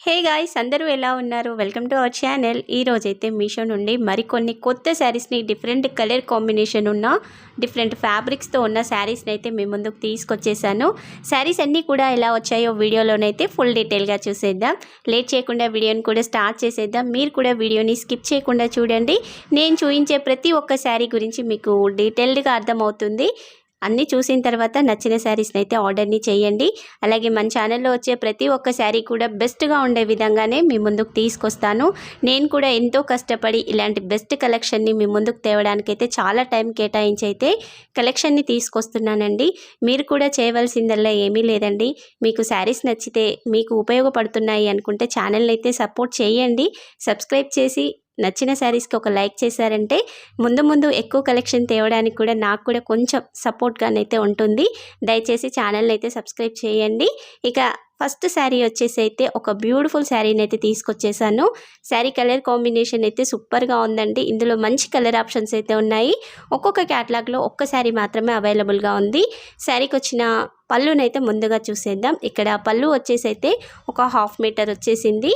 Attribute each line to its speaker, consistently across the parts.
Speaker 1: Hey guys అందరూ ఎలా ఉన్నారు? Welcome to our channel. ఈరోజైతే మీషో నుండి మరికొన్ని కొత్త శారీస్ని డిఫరెంట్ కలర్ కాంబినేషన్ ఉన్న డిఫరెంట్ ఫ్యాబ్రిక్స్తో ఉన్న శారీస్ని అయితే మీ ముందుకు తీసుకొచ్చేసాను. శారీస్ అన్నీ కూడా ఎలా వచ్చాయో వీడియోలోనైతే ఫుల్ డీటెయిల్గా చూసేద్దాం. లేట్ చేయకుండా వీడియోని కూడా స్టార్ట్ చేసేద్దాం. మీరు కూడా వీడియోని స్కిప్ చేయకుండా చూడండి. నేను చూపించే ప్రతి ఒక్క శారీ గురించి మీకు డీటెయిల్డ్గా అర్థమవుతుంది. అన్నీ చూసిన తర్వాత నచ్చిన శారీస్ని అయితే ఆర్డర్ని చేయండి. అలాగే మన ఛానల్లో వచ్చే ప్రతి ఒక్క శారీ కూడా బెస్ట్గా ఉండే విధంగానే మీ ముందుకు తీసుకొస్తాను. నేను కూడా ఎంతో కష్టపడి ఇలాంటి బెస్ట్ కలెక్షన్ని మీ ముందుకు తేవడానికైతే చాలా టైం కేటాయించి అయితే కలెక్షన్ని తీసుకొస్తున్నానండి. మీరు కూడా చేయవలసిందల్లా ఏమీ లేదండి. మీకు శారీస్ నచ్చితే మీకు ఉపయోగపడుతున్నాయి అనుకుంటే ఛానల్ని అయితే సపోర్ట్ చేయండి. సబ్స్క్రైబ్ చేసి నచ్చిన శారీస్కి ఒక లైక్ చేశారంటే ముందు ముందు ఎక్కువ కలెక్షన్ తేవడానికి కూడా నాకు కూడా కొంచెం సపోర్ట్గానైతే ఉంటుంది. దయచేసి ఛానల్ని అయితే సబ్స్క్రైబ్ చేయండి. ఇక ఫస్ట్ శారీ వచ్చేసి అయితే ఒక బ్యూటిఫుల్ శారీని అయితే తీసుకొచ్చేసాను. శారీ కలర్ కాంబినేషన్ అయితే సూపర్గా ఉందండి. ఇందులో మంచి కలర్ ఆప్షన్స్ అయితే ఉన్నాయి. ఒక్కొక్క క్యాటలాగ్లో ఒక్క శారీ మాత్రమే అవైలబుల్గా ఉంది. శారీకి వచ్చిన పళ్ళునైతే ముందుగా చూసేద్దాం. ఇక్కడ పళ్ళు వచ్చేసి అయితే ఒక హాఫ్ మీటర్ వచ్చేసింది.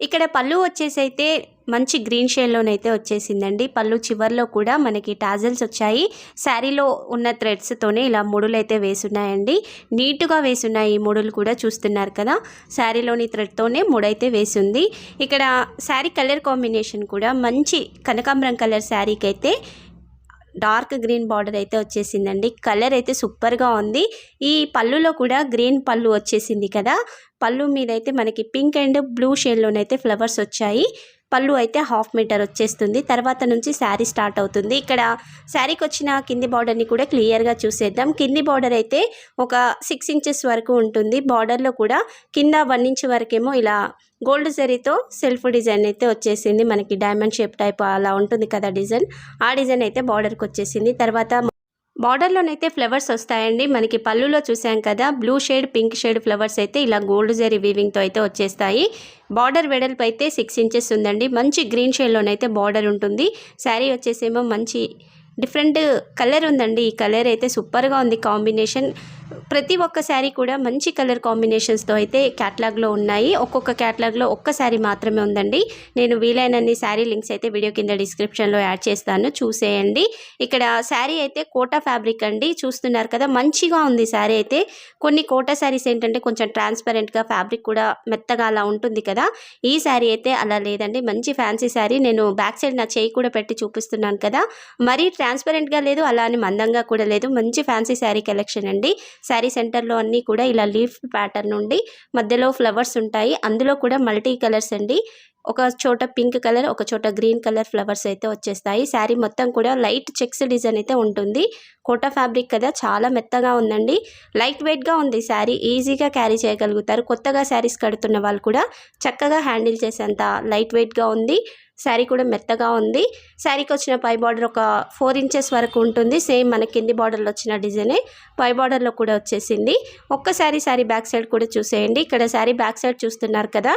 Speaker 1: ఇక్కడ పళ్ళు వచ్చేసి అయితే మంచి గ్రీన్ షేడ్లోనైతే వచ్చేసిందండి. పళ్ళు చివర్లో కూడా మనకి టాజల్స్ వచ్చాయి. శారీలో ఉన్న థ్రెడ్స్తోనే ఇలా ముడులు అయితే వేసున్నాయండి. నీట్గా వేసున్నాయి ఈ ముడులు కూడా చూస్తున్నారు కదా. శారీలోని థ్రెడ్తోనే ముడైతే వేసింది. ఇక్కడ శారీ కలర్ కాంబినేషన్ కూడా మంచి కనకాంబరం కలర్ శారీకి అయితే డార్క్ గ్రీన్ బార్డర్ అయితే వచ్చేసిందండి. కలర్ అయితే సూపర్గా ఉంది. ఈ పళ్ళులో కూడా గ్రీన్ పళ్ళు వచ్చేసింది కదా. పళ్ళు మీద అయితే మనకి పింక్ అండ్ బ్లూ షేడ్లోనైతే ఫ్లవర్స్ వచ్చాయి. పళ్ళు అయితే హాఫ్ మీటర్ వచ్చేస్తుంది. తర్వాత నుంచి శారీ స్టార్ట్ అవుతుంది. ఇక్కడ శారీకి వచ్చిన కింది బార్డర్ని కూడా క్లియర్గా చూసేద్దాం. కింది బార్డర్ అయితే ఒక సిక్స్ ఇంచెస్ వరకు ఉంటుంది. బార్డర్లో కూడా కింద వన్ ఇంచ్ వరకేమో ఇలా గోల్డ్ జరీతో సెల్ఫ్ డిజైన్ అయితే వచ్చేసింది. మనకి డైమండ్ షేప్ టైప్ అలా ఉంటుంది కదా డిజైన్. ఆ డిజైన్ అయితే బార్డర్కి వచ్చేసింది. తర్వాత బార్డర్లోనైతే ఫ్లవర్స్ వస్తాయండి. మనకి పళ్ళులో చూసాం కదా blue shade pink shade flowers అయితే ఇలా గోల్డ్ జరీ వీవింగ్తో అయితే వచ్చేస్తాయి. బార్డర్ వెడల్పు అయితే సిక్స్ ఇంచెస్ ఉందండి. మంచి గ్రీన్ షేడ్లోనైతే బార్డర్ ఉంటుంది. శారీ వచ్చేసేమో మంచి డిఫరెంట్ కలర్ ఉందండి. ఈ కలర్ అయితే సూపర్గా ఉంది. కాంబినేషన్ ప్రతి ఒక్క శారీ కూడా మంచి కలర్ కాంబినేషన్స్తో అయితే క్యాట్లాగ్లో ఉన్నాయి. ఒక్కొక్క క్యాట్లాగ్లో ఒక్క శారీ మాత్రమే ఉందండి. నేను వీలైనన్ని శారీ లింక్స్ అయితే వీడియో కింద డిస్క్రిప్షన్లో యాడ్ చేస్తాను. చూసేయండి. ఇక్కడ శారీ అయితే కోటా ఫ్యాబ్రిక్ అండి. చూస్తున్నారు కదా మంచిగా ఉంది శారీ అయితే. కొన్ని కోటా శారీస్ ఏంటంటే కొంచెం ట్రాన్స్పరెంట్గా ఫ్యాబ్రిక్ కూడా మెత్తగా అలా ఉంటుంది కదా. ఈ శారీ అయితే అలా లేదండి. మంచి ఫ్యాన్సీ శారీ. నేను బ్యాక్ సైడ్ నా చేయి కూడా పెట్టి చూపిస్తున్నాను కదా. మరీ ట్రాన్స్పరెంట్గా లేదు అలా అని మందంగా కూడా లేదు. మంచి ఫ్యాన్సీ శారీ కలెక్షన్ అండి. శారీ సెంటర్లో అన్నీ కూడా ఇలా లీఫ్ ప్యాటర్న్ ఉండి మధ్యలో ఫ్లవర్స్ ఉంటాయి. అందులో కూడా మల్టీ కలర్స్ అండి. ఒక చోట పింక్ కలర్ ఒక చోట గ్రీన్ కలర్ ఫ్లవర్స్ అయితే వచ్చేస్తాయి. శారీ మొత్తం కూడా లైట్ చెక్స్ డిజైన్ అయితే ఉంటుంది. కోటా ఫ్యాబ్రిక్ కదా చాలా మెత్తగా ఉందండి. లైట్ వెయిట్గా ఉంది శారీ ఈజీగా క్యారీ చేయగలుగుతారు. కొత్తగా శారీస్ కడుతున్న వాళ్ళు కూడా చక్కగా హ్యాండిల్ చేసేంత లైట్ వెయిట్గా ఉంది. శారీ కూడా మెత్తగా ఉంది. శారీకి వచ్చిన పై బార్డర్ ఒక ఫోర్ ఇంచెస్ వరకు ఉంటుంది. సేమ్ మన కింది బార్డర్లో వచ్చిన డిజైనే పై బార్డర్లో కూడా వచ్చేసింది. ఒక్కసారి శారీ బ్యాక్ సైడ్ కూడా చూసేయండి. ఇక్కడ శారీ బ్యాక్ సైడ్ చూస్తున్నారు కదా.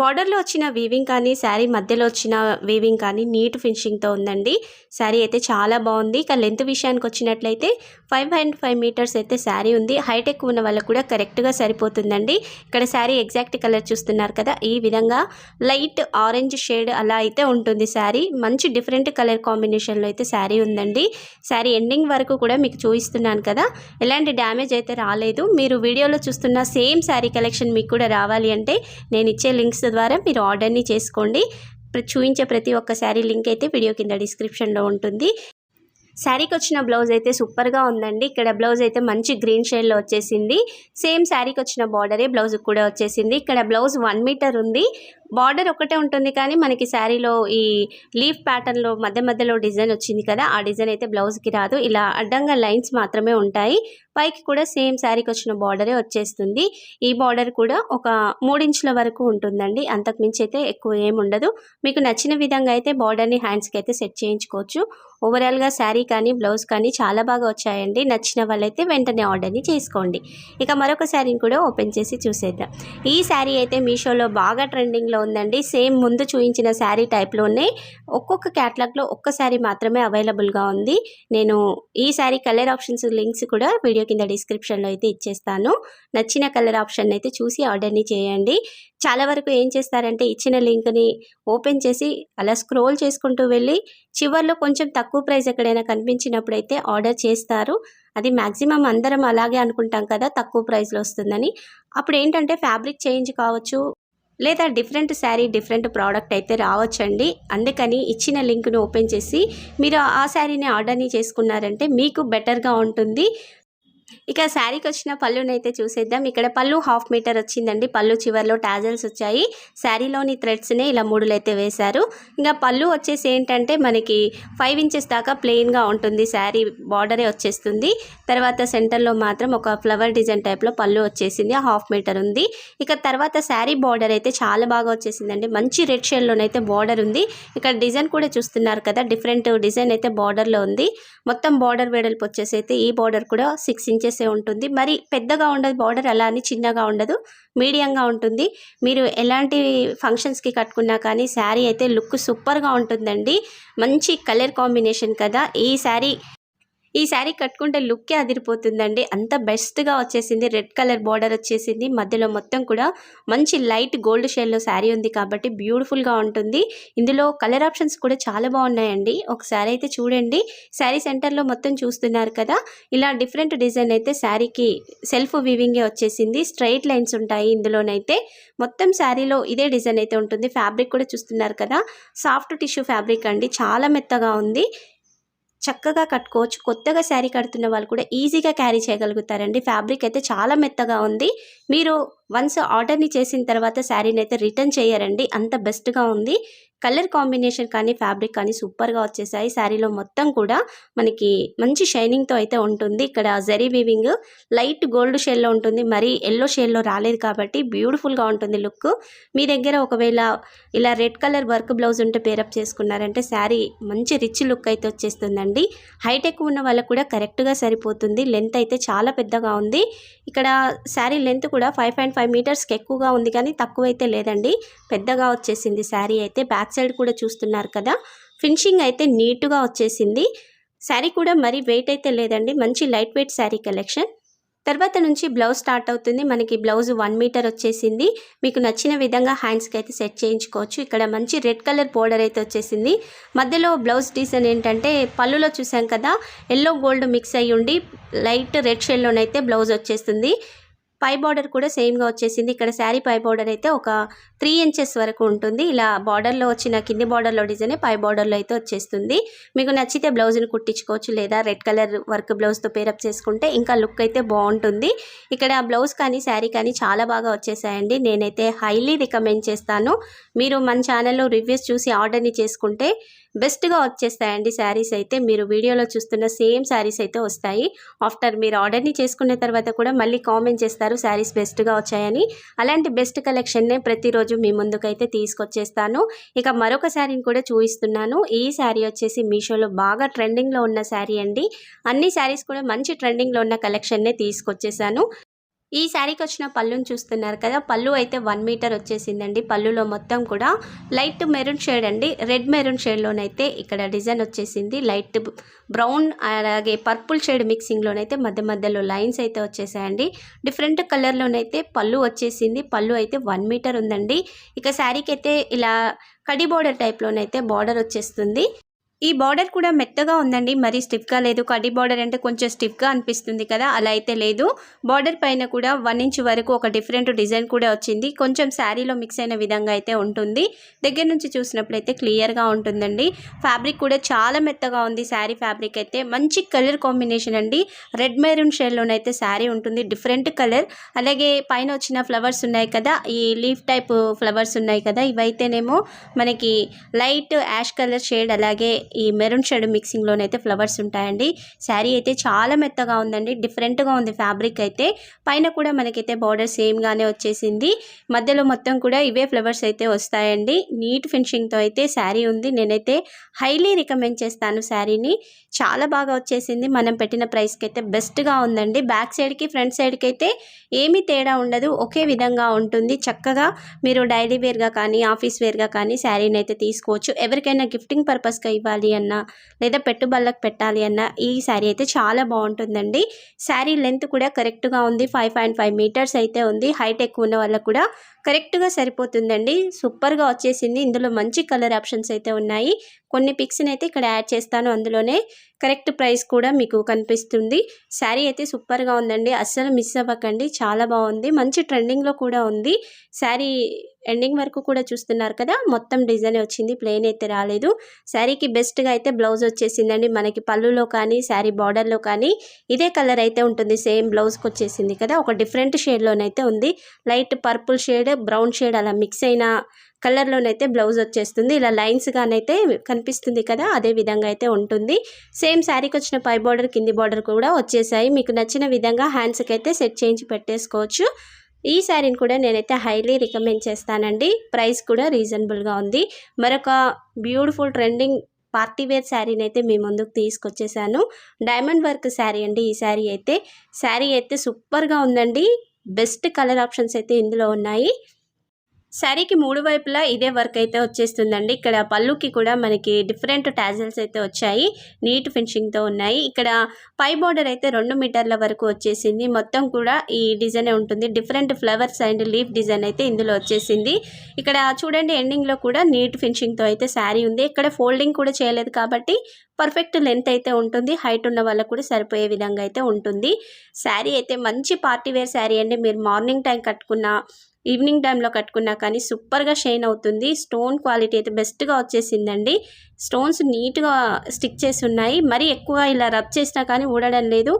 Speaker 1: బార్డర్లో వచ్చిన వీవింగ్ కానీ శారీ మధ్యలో వచ్చిన వీవింగ్ కానీ నీట్ ఫినిషింగ్తో ఉందండి. శారీ అయితే చాలా బాగుంది. ఇక లెంత్ విషయానికి వచ్చినట్లయితే ఫైవ్ పాయింట్ ఫైవ్ మీటర్స్ అయితే శారీ ఉంది. హైటెక్ ఉన్న వాళ్ళకు కూడా కరెక్ట్గా సరిపోతుందండి. ఇక్కడ శారీ ఎగ్జాక్ట్ కలర్ చూస్తున్నారు కదా. ఈ విధంగా లైట్ ఆరెంజ్ షేడ్ అలా అయితే ఉంటుంది శారీ. మంచి డిఫరెంట్ కలర్ కాంబినేషన్లో అయితే శారీ ఉందండి. శారీ ఎండింగ్ వరకు కూడా మీకు చూపిస్తున్నాను కదా. ఎలాంటి డ్యామేజ్ అయితే రాలేదు. మీరు వీడియోలో చూస్తున్న సేమ్ శారీ కలెక్షన్ మీకు కూడా రావాలి అంటే నేను ఇచ్చే లింక్స్ ద్వారా మీరు ఆర్డర్ని చేసుకోండి. ప్ర- చూపించే ప్రతి ఒక్క శారీ లింక్ అయితే వీడియో కింద డిస్క్రిప్షన్లో ఉంటుంది. శారీకి వచ్చిన బ్లౌజ్ అయితే సూపర్గా ఉందండి. ఇక్కడ బ్లౌజ్ అయితే మంచి గ్రీన్ షేడ్లో వచ్చేసింది. సేమ్ శారీకి వచ్చిన బార్డరే బ్లౌజ్ కూడా వచ్చేసింది. ఇక్కడ బ్లౌజ్ వన్ మీటర్ ఉంది. బార్డర్ ఒకటే ఉంటుంది కానీ మనకి శారీలో ఈ లీఫ్ ప్యాటర్న్లో మధ్య మధ్యలో డిజైన్ వచ్చింది కదా ఆ డిజైన్ అయితే బ్లౌజ్కి రాదు. ఇలా అడ్డంగా లైన్స్ మాత్రమే ఉంటాయి. పైకి కూడా సేమ్ శారీకి వచ్చిన బార్డరే వచ్చేస్తుంది. ఈ బార్డర్ కూడా ఒక మూడించుల వరకు ఉంటుందండి. అంతకు మించి అయితే ఎక్కువ ఏమి ఉండదు. మీకు నచ్చిన విధంగా అయితే బార్డర్ని హ్యాండ్స్కి అయితే సెట్ చేయించుకోవచ్చు. ఓవరాల్గా శారీ కానీ బ్లౌజ్ కానీ చాలా బాగా వచ్చాయండి. నచ్చిన వాళ్ళైతే వెంటనే ఆర్డర్ని చేసుకోండి. ఇక మరొక శారీని కూడా ఓపెన్ చేసి చూసేద్దాం. ఈ శారీ అయితే మీషోలో బాగా ట్రెండింగ్లో ఉందండి. సేమ్ ముందు చూపించిన శారీ టైప్లోనే ఒక్కొక్క క్యాటలాగ్లో ఒక్క శారీ మాత్రమే అవైలబుల్గా ఉంది. నేను ఈ శారీ కలర్ ఆప్షన్స్ లింక్స్ కూడా వీడియో కింద డిస్క్రిప్షన్లో అయితే ఇచ్చేస్తాను. నచ్చిన కలర్ ఆప్షన్ అయితే చూసి ఆర్డర్ని చేయండి. చాలా వరకు ఏం చేస్తారంటే ఇచ్చిన లింక్ని ఓపెన్ చేసి అలా స్క్రోల్ చేసుకుంటూ వెళ్ళి చివర్లో కొంచెం తక్కువ ప్రైస్ ఎక్కడైనా కనిపించినప్పుడు అయితే ఆర్డర్ చేస్తారు. అది మ్యాక్సిమం అందరం అలాగే అనుకుంటాం కదా తక్కువ ప్రైస్లో వస్తుందని. అప్పుడు ఏంటంటే ఫ్యాబ్రిక్ చేంజ్ కావచ్చు లేదా డిఫరెంట్ శారీ డిఫరెంట్ ప్రోడక్ట్ అయితే రావచ్చండి. అందుకని ఇచ్చిన లింక్ను ఓపెన్ చేసి మీరు ఆ శారీని ఆర్డర్ని చేసుకున్నారంటే మీకు బెటర్గా ఉంటుంది. ఇక శారీకి వచ్చిన పళ్ళునైతే చూసేద్దాం. ఇక్కడ పళ్ళు హాఫ్ మీటర్ వచ్చిందండి. పళ్ళు చివర్లో టాజల్స్ వచ్చాయి. శారీలోని థ్రెడ్స్నే ఇలా మూడులు అయితే వేశారు. ఇంకా పళ్ళు వచ్చేసి ఏంటంటే మనకి ఫైవ్ ఇంచెస్ దాకా ప్లెయిన్గా ఉంటుంది. శారీ బార్డరే వచ్చేస్తుంది. తర్వాత సెంటర్లో మాత్రం ఒక ఫ్లవర్ డిజైన్ టైప్లో పళ్ళు వచ్చేసింది. హాఫ్ మీటర్ ఉంది. ఇక తర్వాత శారీ బార్డర్ అయితే చాలా బాగా వచ్చేసిందండి. మంచి రెడ్ షేడ్లోనైతే బార్డర్ ఉంది. ఇక్కడ డిజైన్ కూడా చూస్తున్నారు కదా. డిఫరెంట్ డిజైన్ అయితే బార్డర్లో ఉంది. మొత్తం బార్డర్ వెడల్పు వచ్చేసి అయితే ఈ బార్డర్ కూడా సిక్స్ ఇంచెసే ఉంటుంది. మరి పెద్దగా ఉండదు బార్డర్ అలా అని చిన్నగా ఉండదు మీడియంగా ఉంటుంది. మీరు ఎలాంటి ఫంక్షన్స్కి కట్టుకున్నా కానీ శారీ అయితే లుక్ సూపర్గా ఉంటుందండి. మంచి కలర్ కాంబినేషన్ కదా. ఈ శారీ ఈ శారీ కట్టుకుంటే లుక్కే అదిరిపోతుందండి. అంత బెస్ట్గా వచ్చేసింది. రెడ్ కలర్ బార్డర్ వచ్చేసింది. మధ్యలో మొత్తం కూడా మంచి లైట్ గోల్డ్ షేడ్లో శారీ ఉంది కాబట్టి బ్యూటిఫుల్గా ఉంటుంది. ఇందులో కలర్ ఆప్షన్స్ కూడా చాలా బాగున్నాయండి. ఒకసారి అయితే చూడండి. శారీ సెంటర్లో మొత్తం చూస్తున్నారు కదా. ఇలా డిఫరెంట్ డిజైన్ అయితే శారీకి సెల్ఫ్ వీవింగే వచ్చేసింది. స్ట్రైట్ లైన్స్ ఉంటాయి ఇందులోనైతే. మొత్తం శారీలో ఇదే డిజైన్ అయితే ఉంటుంది. ఫ్యాబ్రిక్ కూడా చూస్తున్నారు కదా. సాఫ్ట్ టిష్యూ ఫ్యాబ్రిక్ అండి. చాలా మెత్తగా ఉంది. చక్కగా కట్టుకోవచ్చు. కొత్తగా శారీ కడుతున్న వాళ్ళు కూడా ఈజీగా క్యారీ చేయగలుగుతారండి. ఫ్యాబ్రిక్ అయితే చాలా మెత్తగా ఉంది. మీరు వన్స్ ఆర్డర్ని చేసిన తర్వాత శారీని అయితే రిటర్న్ చేయరండి. అంత బెస్ట్గా ఉంది. కలర్ కాంబినేషన్ కానీ ఫ్యాబ్రిక్ కానీ సూపర్గా వచ్చేసాయి. శారీలో మొత్తం కూడా మనకి మంచి షైనింగ్తో అయితే ఉంటుంది. ఇక్కడ జరీ వీవింగ్ లైట్ గోల్డ్ షేడ్లో ఉంటుంది. మరీ ఎల్లో షేడ్లో రాలేదు కాబట్టి బ్యూటిఫుల్గా ఉంటుంది లుక్. మీ దగ్గర ఒకవేళ ఇలా రెడ్ కలర్ వర్క్ బ్లౌజ్ ఉంటే పేరప్ చేసుకున్నారంటే శారీ మంచి రిచ్ లుక్ అయితే వచ్చేస్తుందండి. హైటెక్ ఉన్న వాళ్ళకు కూడా కరెక్ట్గా సరిపోతుంది. లెంత్ అయితే చాలా పెద్దగా ఉంది. ఇక్కడ శారీ లెంత్ కూడా ఫైవ్ పాయింట్ ఫైవ్ మీటర్స్కి ఎక్కువగా ఉంది కానీ తక్కువ అయితే లేదండి. పెద్దగా వచ్చేసింది శారీ అయితే. బ్యాక్ బ్యాక్ సైడ్ కూడా చూస్తున్నారు కదా. ఫినిషింగ్ అయితే నీట్గా వచ్చేసింది. శారీ కూడా మరి వెయిట్ అయితే లేదండి. మంచి లైట్ వెయిట్ శారీ కలెక్షన్. తర్వాత నుంచి బ్లౌజ్ స్టార్ట్ అవుతుంది. మనకి బ్లౌజ్ వన్ మీటర్ వచ్చేసింది. మీకు నచ్చిన విధంగా హ్యాండ్స్కి అయితే సెట్ చేయించుకోవచ్చు. ఇక్కడ మంచి రెడ్ కలర్ బోర్డర్ అయితే వచ్చేసింది. మధ్యలో బ్లౌజ్ డిజైన్ ఏంటంటే పళ్ళులో చూసాం కదా. ఎల్లో గోల్డ్ మిక్స్ అయ్యి ఉండి లైట్ రెడ్ షేడ్లోనైతే బ్లౌజ్ వచ్చేస్తుంది. పై బార్డర్ కూడా సేమ్గా వచ్చేసింది. ఇక్కడ శారీ పై బార్డర్ అయితే ఒక త్రీ ఇంచెస్ వరకు ఉంటుంది. ఇలా బార్డర్లో వచ్చిన కింది బార్డర్లో డిజైన్ పై బార్డర్లో అయితే వచ్చేస్తుంది. మీకు నచ్చితే బ్లౌజ్ని కుట్టించుకోవచ్చు లేదా రెడ్ కలర్ వర్క్ బ్లౌజ్తో పేరప్ చేసుకుంటే ఇంకా లుక్ అయితే బాగుంటుంది. ఇక్కడ బ్లౌజ్ కానీ శారీ కానీ చాలా బాగా వచ్చేసాయండి. నేనైతే హైలీ రికమెండ్ చేస్తాను. మీరు మన ఛానల్లో రివ్యూస్ చూసి ఆర్డర్ని చేసుకుంటే బెస్ట్గా వచ్చేస్తాయండి శారీస్ అయితే. మీరు వీడియోలో చూస్తున్న సేమ్ శారీస్ అయితే వస్తాయి. ఆఫ్టర్ మీరు ఆర్డర్ని చేసుకున్న తర్వాత కూడా మళ్ళీ కామెంట్ చేస్తారు శారీస్ బెస్ట్గా వచ్చాయని. అలాంటి బెస్ట్ కలెక్షన్నే ప్రతిరోజు మీ ముందుకైతే తీసుకొచ్చేస్తాను. ఇక మరొక శారీని కూడా చూపిస్తున్నాను. ఈ శారీ వచ్చేసి మీషోలో బాగా ట్రెండింగ్లో ఉన్న శారీ అండి. అన్ని శారీస్ కూడా మంచి ట్రెండింగ్లో ఉన్న కలెక్షన్నే తీసుకొచ్చేసాను. ఈ శారీకి వచ్చిన పళ్ళుని చూస్తున్నారు కదా పళ్ళు అయితే వన్ మీటర్ వచ్చేసిందండి. పళ్ళులో మొత్తం కూడా లైట్ మెరూన్ షేడ్ అండి. రెడ్ మెరూన్ షేడ్లోనైతే ఇక్కడ డిజైన్ వచ్చేసింది. లైట్ బ్రౌన్ అలాగే పర్పుల్ షేడ్ మిక్సింగ్లోనైతే మధ్య మధ్యలో లైన్స్ అయితే వచ్చేసాయండి. డిఫరెంట్ కలర్లోనైతే పళ్ళు వచ్చేసింది. పళ్ళు అయితే వన్ మీటర్ ఉందండి. ఇక శారీకి అయితే ఇలా కడి బోర్డర్ టైప్లోనైతే బార్డర్ వచ్చేస్తుంది. ఈ బార్డర్ కూడా మెత్తగా ఉందండి. మరీ స్టిఫ్గా లేదు. కడ్డీ బార్డర్ అంటే కొంచెం స్టిఫ్గా అనిపిస్తుంది కదా? అలా అయితే లేదు. బార్డర్ పైన కూడా వన్ ఇంచ్ వరకు ఒక డిఫరెంట్ డిజైన్ కూడా వచ్చింది. కొంచెం శారీలో మిక్స్ అయిన విధంగా అయితే ఉంటుంది. దగ్గర నుంచి చూసినప్పుడైతే క్లియర్గా ఉంటుందండి. ఫ్యాబ్రిక్ కూడా చాలా మెత్తగా ఉంది. శారీ ఫ్యాబ్రిక్ అయితే మంచి కలర్ కాంబినేషన్ అండి. రెడ్ మెరూన్ షేడ్లోనైతే శారీ ఉంటుంది. Different colour. అలాగే పైన వచ్చిన ఫ్లవర్స్ ఉన్నాయి కదా? ఈ లీఫ్ టైప్ ఫ్లవర్స్ ఉన్నాయి కదా? ఇవైతేనేమో మనకి లైట్ యాష్ కలర్ షేడ్ అలాగే ఈ మెరూన్ షేడ్ మిక్సింగ్లోనైతే ఫ్లవర్స్ ఉంటాయండి. శారీ అయితే చాలా మెత్తగా ఉందండి. డిఫరెంట్గా ఉంది ఫ్యాబ్రిక్ అయితే. పైన కూడా మనకైతే బార్డర్ సేమ్గానే వచ్చేసింది. మధ్యలో మొత్తం కూడా ఇవే ఫ్లవర్స్ అయితే వస్తాయండి. నీట్ ఫినిషింగ్తో అయితే శారీ ఉంది. నేనైతే హైలీ రికమెండ్ చేస్తాను శారీని. చాలా బాగా వచ్చేసింది. మనం పెట్టిన ప్రైస్కి అయితే బెస్ట్గా ఉందండి. బ్యాక్ సైడ్కి ఫ్రంట్ సైడ్కి అయితే ఏమీ తేడా ఉండదు. ఒకే విధంగా ఉంటుంది. చక్కగా మీరు డైలీ వేర్గా కానీ ఆఫీస్ వేర్గా కానీ శారీని అయితే తీసుకోవచ్చు. ఎవరికైనా గిఫ్టింగ్ పర్పస్గా ఇవ్వాలి చేయాలి అన్నా లేదా పెట్టుబడులకు పెట్టాలి అన్నా ఈ శారీ అయితే చాలా బాగుంటుందండి. శారీ లెంత్ కూడా కరెక్ట్గా ఉంది. ఫైవ్ పాయింట్ ఫైవ్ మీటర్స్ అయితే ఉంది. హైట్ ఎక్కువ ఉన్న వాళ్ళకు కూడా కరెక్ట్గా సరిపోతుందండి. సూపర్గా వచ్చేసింది. ఇందులో మంచి కలర్ ఆప్షన్స్ అయితే ఉన్నాయి. కొన్ని పిక్స్ని అయితే ఇక్కడ యాడ్ చేస్తాను. అందులోనే కరెక్ట్ ప్రైస్ కూడా మీకు కనిపిస్తుంది. శారీ అయితే సూపర్గా ఉందండి. అస్సలు మిస్ అవ్వకండి. చాలా బాగుంది. మంచి ట్రెండింగ్లో కూడా ఉంది. శారీ ఎండింగ్ వరకు కూడా చూస్తున్నారు కదా? మొత్తం డిజైన్ వచ్చింది. ప్లెయిన్ అయితే రాలేదు. శారీకి బెస్ట్గా అయితే బ్లౌజ్ వచ్చేసిందండి. మనకి పళ్ళులో కానీ శారీ బార్డర్లో కానీ ఇదే కలర్ అయితే ఉంటుంది. సేమ్ బ్లౌజ్కి వచ్చేసింది కదా? ఒక డిఫరెంట్ షేడ్లోనైతే ఉంది. Light purple shade brown shade అలా మిక్స్ అయిన కలర్లోనైతే బ్లౌజ్ వచ్చేస్తుంది. ఇలా లైన్స్గానైతే కనిపిస్తుంది కదా అదే విధంగా అయితే ఉంటుంది. సేమ్ శారీకి వచ్చిన పై బార్డర్ కింది బార్డర్ కూడా వచ్చేసాయి. మీకు నచ్చిన విధంగా హ్యాండ్స్కి అయితే సెట్ చేయించి పెట్టేసుకోవచ్చు. ఈ శారీని కూడా నేనైతే హైలీ రికమెండ్ చేస్తానండి. ప్రైస్ కూడా రీజనబుల్గా ఉంది. మరొక బ్యూటిఫుల్ ట్రెండింగ్ పార్టీ వేర్ శారీని అయితే మీ ముందుకు తీసుకొచ్చేసాను. డైమండ్ వర్క్ శారీ అండి ఈ శారీ అయితే. శారీ అయితే సూపర్గా ఉందండి. బెస్ట్ కలర్ ఆప్షన్స్ అయితే ఇందులో ఉన్నాయి. శారీకి మూడు వైపులా ఇదే వర్క్ అయితే వచ్చేస్తుందండి. ఇక్కడ పళ్ళుకి కూడా మనకి డిఫరెంట్ టాజల్స్ అయితే వచ్చాయి. నీట్ ఫినిషింగ్తో ఉన్నాయి. ఇక్కడ పై బార్డర్ అయితే రెండు మీటర్ల వరకు వచ్చేసింది. మొత్తం కూడా ఈ డిజైన్ ఉంటుంది. Different flowers and leaf design అయితే ఇందులో వచ్చేసింది. ఇక్కడ చూడండి ఎండింగ్లో కూడా నీట్ ఫినిషింగ్తో అయితే శారీ ఉంది. ఇక్కడ ఫోల్డింగ్ కూడా చేయలేదు కాబట్టి పర్ఫెక్ట్ లెంత్ అయితే ఉంటుంది. హైట్ ఉన్న వాళ్ళకు కూడా సరిపోయే విధంగా అయితే ఉంటుంది. శారీ అయితే మంచి పార్టీ వేర్ శారీ అండి. మీరు మార్నింగ్ టైం కట్టుకున్న ఈవినింగ్ టైంలో కట్టుకున్నా కానీ సూపర్గా షైన్ అవుతుంది. స్టోన్ క్వాలిటీ అయితే బెస్ట్గా వచ్చేసిందండి. స్టోన్స్ నీట్గా స్టిక్ చేసి ఉన్నాయి. మరీ ఎక్కువ ఇలా రబ్ చేసినా కానీ ఊడడం లేదు.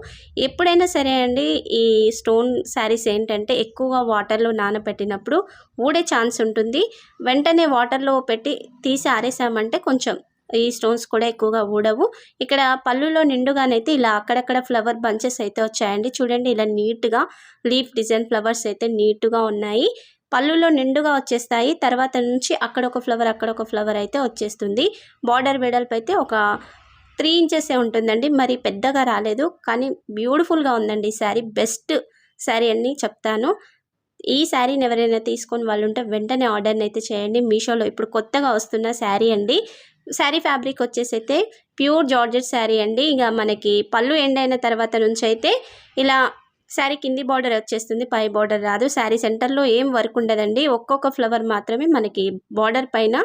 Speaker 1: ఎప్పుడైనా సరే అండి ఈ స్టోన్ శారీస్ ఏంటంటే ఎక్కువగా వాటర్లో నానబెట్టినప్పుడు ఊడే ఛాన్స్ ఉంటుంది. వెంటనే వాటర్లో పెట్టి తీసి ఆరేసామంటే కొంచెం ఈ స్టోన్స్ కూడా ఎక్కువగా ఊడవు. ఇక్కడ పళ్ళులో నిండుగానైతే ఇలా అక్కడక్కడ ఫ్లవర్ బంచెస్ అయితే వచ్చాయండి. చూడండి ఇలా నీట్గా లీఫ్ డిజైన్ ఫ్లవర్స్ అయితే నీట్గా ఉన్నాయి. పళ్ళులో నిండుగా వచ్చేస్తాయి. తర్వాత నుంచి అక్కడ ఒక ఫ్లవర్ అక్కడ ఒక ఫ్లవర్ అయితే వచ్చేస్తుంది. బార్డర్ వెడల్పు అయితే ఒక త్రీ ఇంచెసే ఉంటుందండి. మరి పెద్దగా రాలేదు కానీ బ్యూటిఫుల్గా ఉందండి ఈ శారీ బెస్ట్ శారీ అని చెప్తాను. ఈ శారీని ఎవరైనా తీసుకొని వాళ్ళు ఉంటే వెంటనే ఆర్డర్ని అయితే చేయండి. మీషోలో ఇప్పుడు కొత్తగా వస్తున్న శారీ అండి. శారీ ఫ్యాబ్రిక్ వచ్చేసి అయితే ప్యూర్ జార్జెట్ శారీ అండి. ఇక మనకి పళ్ళు ఎండ్ అయిన తర్వాత నుంచి అయితే ఇలా శారీ కింది బార్డర్ వచ్చేస్తుంది. పై బార్డర్ రాదు. శారీ సెంటర్లో ఏం వర్క్ ఉండదండి. ఒక్కొక్క ఫ్లవర్ మాత్రమే మనకి బార్డర్ పైన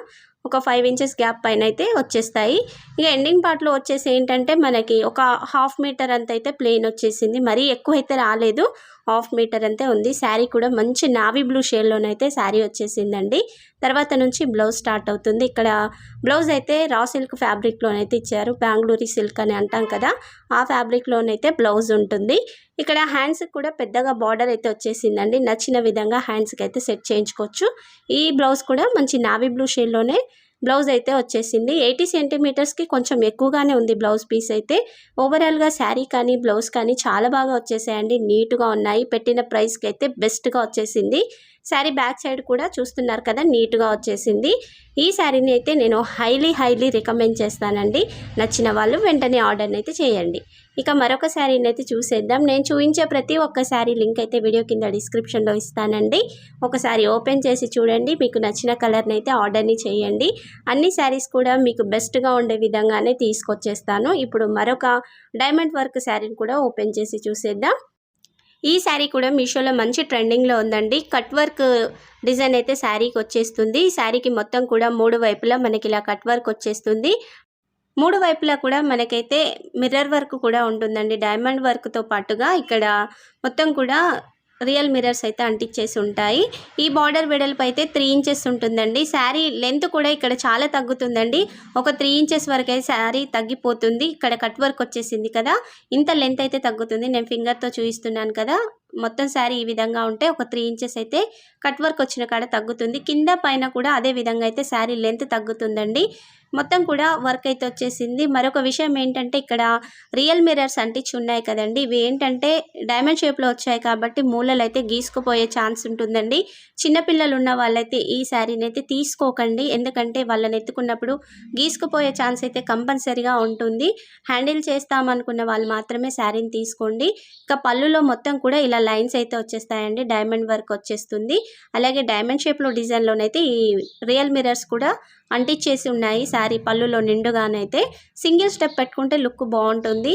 Speaker 1: ఒక ఫైవ్ ఇంచెస్ గ్యాప్ పైన అయితే వచ్చేస్తాయి. ఇక ఎండింగ్ పార్ట్లో వచ్చేసి ఏంటంటే మనకి ఒక హాఫ్ మీటర్ అంత అయితే ప్లెయిన్ వచ్చేసింది. మరీ ఎక్కువ అయితే రాలేదు. హాఫ్ మీటర్ అంతే ఉంది. శారీ కూడా మంచి నావీ బ్లూ షేడ్లోనైతే శారీ వచ్చేసిందండి. తర్వాత నుంచి బ్లౌజ్ స్టార్ట్ అవుతుంది. ఇక్కడ బ్లౌజ్ అయితే రా సిల్క్ ఫ్యాబ్రిక్లోనైతే ఇచ్చారు. బెంగళూరి సిల్క్ అని అంటాం కదా ఆ ఫ్యాబ్రిక్లోనైతే బ్లౌజ్ ఉంటుంది. ఇక్కడ హ్యాండ్స్కి కూడా పెద్దగా బార్డర్ అయితే వచ్చేసిందండి. నచ్చిన విధంగా హ్యాండ్స్కి అయితే సెట్ చేయించుకోవచ్చు. ఈ బ్లౌజ్ కూడా మంచి నావీ బ్లూ షేడ్లోనే బ్లౌజ్ అయితే వచ్చేసింది. ఎయిటీ సెంటీమీటర్స్కి కొంచెం ఎక్కువగానే ఉంది బ్లౌజ్ పీస్ అయితే. ఓవరాల్గా శారీ కానీ బ్లౌజ్ కానీ చాలా బాగా వచ్చేసాయండి. నీట్గా ఉన్నాయి. పెట్టిన ప్రైస్కి అయితే బెస్ట్గా వచ్చేసింది. శారీ బ్యాక్ సైడ్ కూడా చూస్తున్నారు కదా నీట్గా వచ్చేసింది. ఈ శారీని అయితే నేను హైలీ హైలీ రికమెండ్ చేస్తానండి. నచ్చిన వాళ్ళు వెంటనే ఆర్డర్ని అయితే చేయండి. ఇక మరొక శారీని అయితే చూసేద్దాం. నేను చూపించే ప్రతి ఒక్క శారీ లింక్ అయితే వీడియో కింద డిస్క్రిప్షన్లో ఇస్తానండి. ఒకసారి ఓపెన్ చేసి చూడండి. మీకు నచ్చిన కలర్ని అయితే ఆర్డర్ని చేయండి. అన్ని శారీస్ కూడా మీకు బెస్ట్గా ఉండే విధంగానే తీసుకొచ్చేస్తాను. ఇప్పుడు మరొక డైమండ్ వర్క్ శారీని కూడా ఓపెన్ చేసి చూసేద్దాం. ఈ శారీ కూడా మీషోలో మంచి ట్రెండింగ్లో ఉందండి. కట్ వర్క్ డిజైన్ అయితే శారీకి వచ్చేస్తుంది. ఈ శారీకి మొత్తం కూడా మూడు వైపులా మనకి ఇలా కట్ వర్క్ వచ్చేస్తుంది. మూడు వైపులా కూడా మనకైతే మిర్రర్ వర్క్ కూడా ఉంటుందండి. డైమండ్ వర్క్తో పాటుగా ఇక్కడ మొత్తం కూడా రియల్ మిర్రర్స్ అయితే అంటించేసి ఉంటాయి ఈ బార్డర్ వెడల్పు అయితే త్రీ ఇంచెస్ ఉంటుందండి. శారీ లెంత్ కూడా ఇక్కడ చాలా తగ్గుతుందండి. ఒక త్రీ ఇంచెస్ వరకు అయితే శారీ తగ్గిపోతుంది. ఇక్కడ కట్ వర్క్ వచ్చేసింది కదా. ఇంత లెంత్ అయితే తగ్గుతుంది. నేను ఫింగర్తో చూపిస్తున్నాను కదా. మొత్తం శారీ ఈ విధంగా ఉంటే ఒక త్రీ ఇంచెస్ అయితే కట్ వర్క్ వచ్చిన కాడ తగ్గుతుంది. కింద పైన కూడా అదే విధంగా అయితే శారీ లెంత్ తగ్గుతుందండి. మొత్తం కూడా వర్క్ అయితే వచ్చేసింది. మరొక విషయం ఏంటంటే ఇక్కడ రియల్ మిర్రర్స్ అంటించి ఉన్నాయి కదండి. ఇవి ఏంటంటే డైమండ్ షేప్లో వచ్చాయి కాబట్టి మూలలు అయితే గీసుకుపోయే ఛాన్స్ ఉంటుందండి. చిన్నపిల్లలు ఉన్న వాళ్ళైతే ఈ శారీని అయితే తీసుకోకండి. ఎందుకంటే వాళ్ళని ఎత్తుకున్నప్పుడు గీసుకుపోయే ఛాన్స్ అయితే కంపల్సరీగా ఉంటుంది. హ్యాండిల్ చేస్తామనుకున్న వాళ్ళు మాత్రమే శారీని తీసుకోండి. ఇక పళ్ళులో మొత్తం కూడా ఇలా ఇలా లైన్స్ అయితే వచ్చేస్తాయండి. డైమండ్ వర్క్ వచ్చేస్తుంది. అలాగే డైమండ్ షేప్లో డిజైన్లోనైతే ఈ రియల్ మిరర్స్ కూడా అంటించేసి ఉన్నాయి. శారీ పళ్ళులో నిండుగానైతే సింగిల్ స్టెప్ పెట్టుకుంటే లుక్ బాగుంటుంది.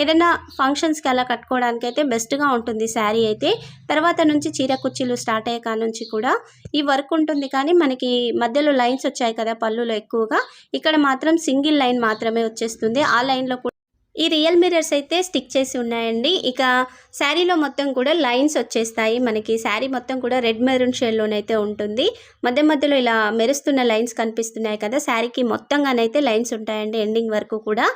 Speaker 1: ఏదైనా ఫంక్షన్స్కి అలా కట్టుకోవడానికి అయితే బెస్ట్గా ఉంటుంది శారీ అయితే. తర్వాత నుంచి చీర కుర్చీలు స్టార్ట్ అయ్యే నుంచి కూడా ఈ వర్క్ ఉంటుంది. కానీ మనకి మధ్యలో లైన్స్ వచ్చాయి కదా పళ్ళులో ఎక్కువగా. ఇక్కడ మాత్రం సింగిల్ లైన్ మాత్రమే వచ్చేస్తుంది. ఆ లైన్లో కూడా ఈ రియల్ మిరర్స్ అయితే స్టిక్ చేసి ఉన్నాయండి. ఇక శారీలో మొత్తం కూడా లైన్స్ వచ్చేస్తాయి. మనకి శారీ మొత్తం కూడా రెడ్ మెరూన్ షేడ్లోనైతే ఉంటుంది. మధ్య మధ్యలో ఇలా మెరుస్తున్న లైన్స్ కనిపిస్తున్నాయి కదా. శారీకి మొత్తంగానైతే లైన్స్ ఉంటాయండి ఎండింగ్ వరకు కూడా.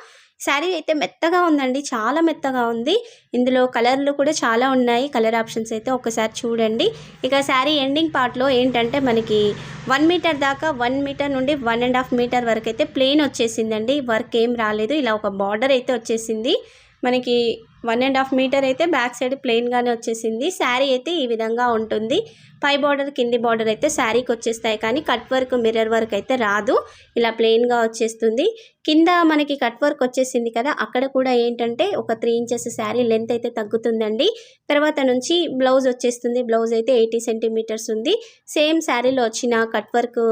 Speaker 1: శారీ అయితే మెత్తగా ఉందండి. చాలా మెత్తగా ఉంది. ఇందులో కలర్లు కూడా చాలా ఉన్నాయి. కలర్ ఆప్షన్స్ అయితే ఒకసారి చూడండి. ఇక శారీ ఎండింగ్ పార్ట్లో ఏంటంటే మనకి వన్ మీటర్ దాకా వన్ మీటర్ నుండి వన్ అండ్ హాఫ్ మీటర్ వరకు అయితే ప్లెయిన్ వచ్చేసిందండి. వర్క్ ఏం రాలేదు. ఇలా ఒక బార్డర్ అయితే వచ్చేసింది. మనకి వన్ అండ్ హాఫ్ మీటర్ అయితే బ్యాక్ సైడ్ ప్లెయిన్గానే వచ్చేసింది. శారీ అయితే ఈ విధంగా ఉంటుంది. పై బార్డర్ కింది బార్డర్ అయితే శారీకి వచ్చేస్తాయి. కానీ కట్ వర్క్ మిర్రర్ వర్క్ అయితే రాదు. ఇలా ప్లెయిన్గా వచ్చేస్తుంది. కింద మనకి కట్ వర్క్ వచ్చేసింది కదా అక్కడ కూడా ఏంటంటే ఒక త్రీ ఇంచెస్ శారీ లెంత్ అయితే తగ్గుతుందండి. తర్వాత నుంచి బ్లౌజ్ వచ్చేస్తుంది. బ్లౌజ్ అయితే ఎయిటీ సెంటీమీటర్స్ ఉంది. సేమ్ శారీలో వచ్చిన cut work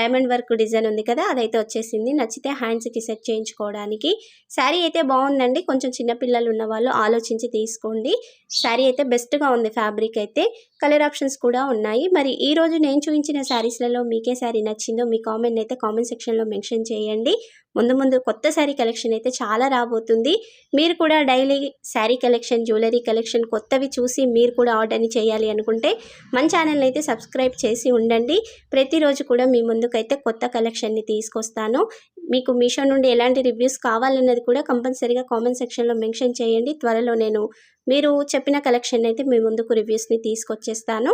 Speaker 1: diamond work design ఉంది కదా అదైతే వచ్చేసింది. నచ్చితే హ్యాండ్స్కి సెట్ చేయించుకోవడానికి. శారీ అయితే బాగుందండి. కొంచెం చిన్నపిల్లలు ఉన్న వాళ్ళు ఆలోచించి తీసుకోండి. శారీ అయితే బెస్ట్గా ఉంది ఫ్యాబ్రిక్ అయితే. కలర్ ఆప్షన్స్ కూడా ఉన్నాయి. మరి ఈ రోజు నేను చూపించిన శారీస్లలో మీకే శారీ నచ్చిందో మీ కామెంట్ అయితే కామెంట్ సెక్షన్లో మెన్షన్ చేయండి. ముందు ముందు కొత్త శారీ కలెక్షన్ అయితే చాలా రాబోతుంది. మీరు కూడా daily sari collection jewellery collection కొత్తవి చూసి మీరు కూడా ఆర్డర్ని చేయాలి అనుకుంటే మన ఛానల్ అయితే సబ్స్క్రైబ్ చేసి ఉండండి. ప్రతిరోజు కూడా మీ ముందుకైతే కొత్త కలెక్షన్ని తీసుకొస్తాను. మీకు మీషో నుండి ఎలాంటి రివ్యూస్ కావాలన్నది కూడా కంపల్సరీగా కామెంట్ సెక్షన్లో మెన్షన్ చేయండి. త్వరలో నేను మీరు చెప్పిన కలెక్షన్ అయితే మీ ముందుకు రివ్యూస్ని తీసుకొచ్చేస్తాను.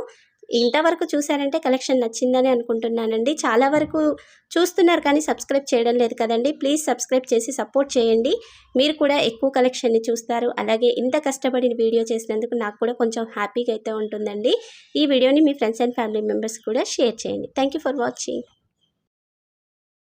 Speaker 1: ఇంతవరకు చూసారంటే కలెక్షన్ నచ్చిందని అనుకుంటున్నానండి. చాలా వరకు చూస్తున్నారు కానీ సబ్స్క్రైబ్ చేయడం లేదు కదండి. ప్లీజ్ సబ్స్క్రైబ్ చేసి సపోర్ట్ చేయండి. మీరు కూడా ఎక్కువ కలెక్షన్ని చూస్తారు. అలాగే ఇంత కష్టపడి వీడియో చేసినందుకు నాకు కూడా కొంచెం హ్యాపీగా అయితే ఉంటుందండి. ఈ వీడియోని మీ ఫ్రెండ్స్ అండ్ ఫ్యామిలీ మెంబర్స్ కూడా షేర్ చేయండి. Thank for watching